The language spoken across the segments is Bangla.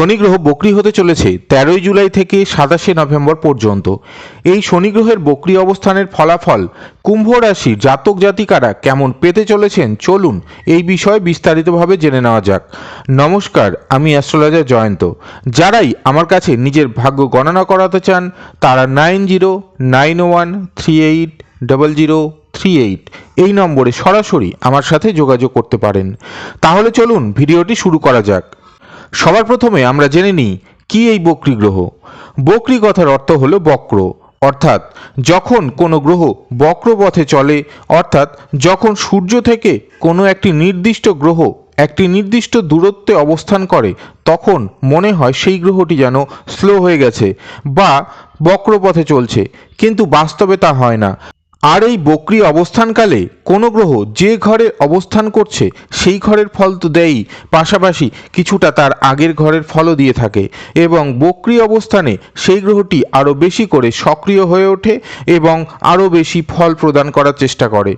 শনি গ্রহ বক্রি হতে চলেছে তেরোই জুলাই থেকে সাতাশে নভেম্বর পর্যন্ত। এই শনি গ্রহের বক্রি অবস্থানের ফলাফল কুম্ভ রাশির জাতক জাতিকারা কেমন পেতে চলেছেন চলুন এই বিষয়ে বিস্তারিতভাবে জেনে নেওয়া যাক। নমস্কার, আমি অ্যাস্ট্রোলজার জয়ন্ত। যারাই আমার কাছে নিজের ভাগ্য গণনা করাতে চান, তারা nine zero, nine one, three eight, double zero, three eight এই নম্বরে সরাসরি আমার সাথে যোগাযোগ করতে পারেন। তাহলে চলুন ভিডিওটি শুরু করা যাক। সবার প্রথমে আমরা জেনে নিই কি এই বক্রী গ্রহ। বক্রী কথার অর্থ হলো বক্র, অর্থাৎ যখন কোনো গ্রহ বক্র পথে চলে, অর্থাৎ যখন সূর্য থেকে কোনো একটি নির্দিষ্ট গ্রহ একটি নির্দিষ্ট দূরত্বে অবস্থান করে, তখন মনে হয় সেই গ্রহটি যেন স্লো হয়ে গেছে বা বক্রপথে চলছে, কিন্তু বাস্তবে তা হয় না। আর এই বক্রি অবস্থানকালে কোনো গ্রহ যে ঘরে অবস্থান করছে, সেই ঘরের ফল তো দেয়ই। পাশাপাশি কিছুটা তার আগের ঘরের ফলও দিয়ে থাকে এবং বক্রি অবস্থানে সেই গ্রহটি আরও বেশি করে সক্রিয় হয়ে ওঠে এবং আরও বেশি ফল প্রদান করার চেষ্টা করে।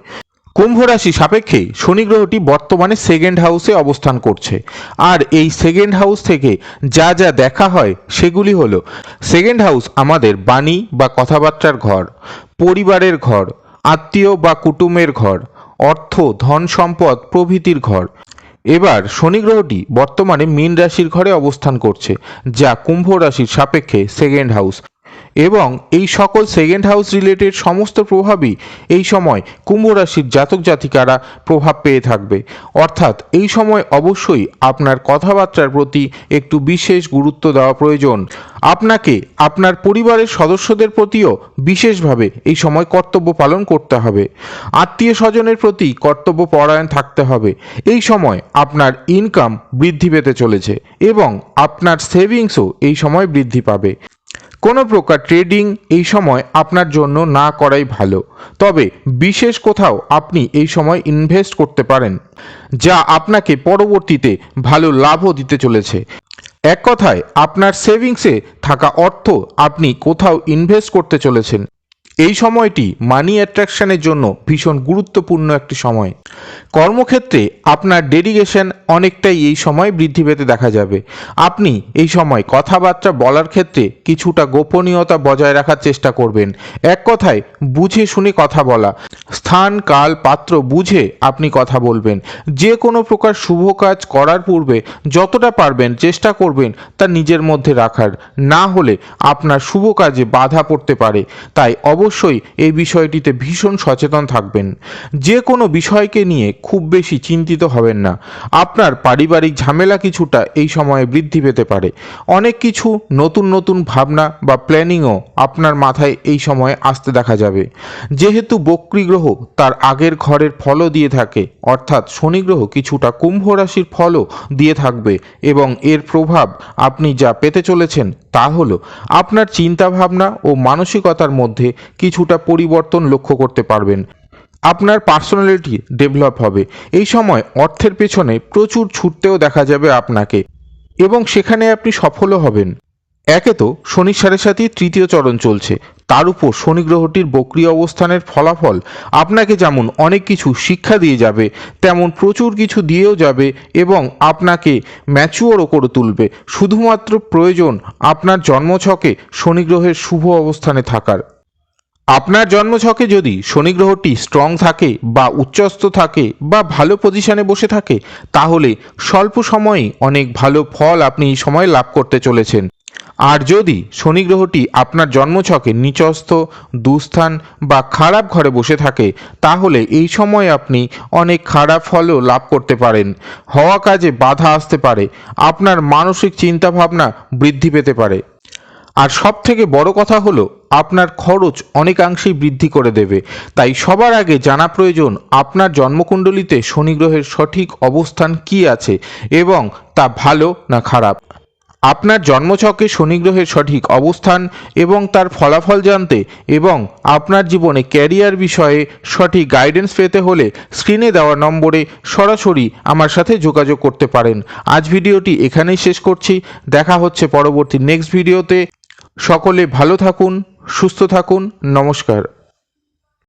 কুম্ভ রাশি সাপেক্ষে শনি গ্রহটি বর্তমানে সেকেন্ড হাউসে অবস্থান করছে। আর এই সেকেন্ড হাউস থেকে যা যা দেখা হয়, সেগুলি হলো সেকেন্ড হাউস আমাদের বাণী বা কথাবার্তার ঘর, পরিবারের ঘর আত্মীয় বা কুটুমের ঘর, অর্থ, ধন সম্পদ, প্রভৃতির ঘর। এবার শনি গ্রহটি বর্তমানে মীন রাশির ঘরে অবস্থান করছে, যা কুম্ভ রাশির সাপেক্ষে সেকেন্ড হাউস এবং এই সকল সেকেন্ড হাউস রিলেটেড সমস্ত প্রভাবই এই সময় কুম্ভ রাশির জাতক জাতিকারা প্রভাব পেয়ে থাকবে। অর্থাৎ এই সময় অবশ্যই আপনার কথাবার্তার প্রতি একটু বিশেষ গুরুত্ব দেওয়া প্রয়োজন। আপনাকে আপনার পরিবারের সদস্যদের প্রতিও বিশেষভাবে এই সময় কর্তব্য পালন করতে হবে। আত্মীয় স্বজনের প্রতি কর্তব্য পরায়ণ থাকতে হবে। এই সময় আপনার ইনকাম বৃদ্ধি পেতে চলেছে এবং আপনার সেভিংসও এই সময় বৃদ্ধি পাবে। কোনো প্রকার ট্রেডিং এই সময় আপনার জন্য না করাই ভালো। তবে বিশেষ কোথাও আপনি এই সময় ইনভেস্ট করতে পারেন, যা আপনাকে পরবর্তীতে ভালো লাভও দিতে চলেছে। এক কথায়, আপনার সেভিংসে থাকা অর্থ আপনি কোথাও ইনভেস্ট করতে চলেছেন। এই সময়টি মানি অ্যাট্রাকশনের জন্য ভীষণ গুরুত্বপূর্ণ একটি সময়। কর্মক্ষেত্রে আপনার ডেডিকেশন অনেকটাই এই সময় বৃদ্ধি পেতে দেখা যাবে। আপনি এই সময় কথাবার্তা বলার ক্ষেত্রে কিছুটা গোপনীয়তা বজায় রাখার চেষ্টা করবেন। এক কথায় বুঝে শুনে কথা বলা। স্থান, কাল, পাত্র বুঝে আপনি কথা বলবেন। যে কোনো প্রকার শুভ কাজ করার পূর্বে যতটা পারবেন চেষ্টা করবেন তা নিজের মধ্যে রাখার। না হলে আপনার শুভ কাজে বাধা পড়তে পারে। তাই অবশ্যই এই বিষয়টিতে ভীষণ সচেতন থাকবেন। যে কোনো বিষয়কে নিয়ে খুব বেশি চিন্তিত হবেন না। আপনার পারিবারিক ঝামেলা কিছুটা এই সময়ে বৃদ্ধি পেতে পারে। অনেক কিছু নতুন নতুন ভাবনা বা প্ল্যানিংও আপনার মাথায় এই সময়ে আসতে দেখা যাবে। যেহেতু বক্রী গ্রহ তার আগের ঘরের ফলও দিয়ে থাকে, অর্থাৎ শনি গ্রহ কিছুটা কুম্ভ রাশির ফলও দিয়ে থাকবে এবং এর প্রভাব আপনি যা পেতে চলেছেন তা হলো, আপনার চিন্তাভাবনা ও মানসিকতার মধ্যে কিছুটা পরিবর্তন লক্ষ্য করতে পারবেন। আপনার পার্সোনালিটি ডেভেলপ হবে। এই সময় অর্থের পেছনে প্রচুর ছুটতেও দেখা যাবে আপনাকে এবং সেখানে আপনি সফলও হবেন। একে তো শনির সাড়ে সাথে তৃতীয় চরণ চলছে। তার উপর শনি গ্রহটির বক্রিয় অবস্থানের ফলাফল আপনাকে যেমন অনেক কিছু শিক্ষা দিয়ে যাবে, তেমন প্রচুর কিছু দিয়েও যাবে এবং আপনাকে ম্যাচুয়ারও করে তুলবে। শুধুমাত্র প্রয়োজন আপনার জন্মছকে শনি গ্রহের শুভ অবস্থানে থাকার। আপনার জন্মছকে যদি শনি গ্রহটি স্ট্রং থাকে বা উচ্চস্থ থাকে বা ভালো পজিশনে বসে থাকে, তাহলে স্বল্প সময়েই অনেক ভালো ফল আপনি এই সময় লাভ করতে চলেছেন। আর যদি শনি গ্রহটি আপনার জন্মছকে নিচস্থ, দুস্থান বা খারাপ ঘরে বসে থাকে, তাহলে এই সময় আপনি অনেক খারাপ ফলও লাভ করতে পারেন। হওয়া কাজে বাধা আসতে পারে, আপনার মানসিক চিন্তাভাবনা বৃদ্ধি পেতে পারে। আর সব থেকে বড় কথা হলো, আপনার খরচ অনেকাংশেই বৃদ্ধি করে দেবে। তাই সবার আগে জানা প্রয়োজন, আপনার জন্মকুণ্ডলিতে শনি গ্রহের সঠিক অবস্থান কি আছে এবং তা ভালো না খারাপ। আপনার জন্মছকে শনি গ্রহের সঠিক অবস্থান এবং তার ফলাফল জানতে এবং আপনার জীবনে ক্যারিয়ার বিষয়ে সঠিক গাইডেন্স পেতে হলে স্ক্রিনে দেওয়া নম্বরে সরাসরি আমার সাথে যোগাযোগ করতে পারেন। আজ ভিডিওটি এখানেই শেষ করছি। দেখা হচ্ছে পরবর্তী নেক্সট ভিডিওতে। সকলে ভালো থাকুন, সুস্থ থাকুন। নমস্কার।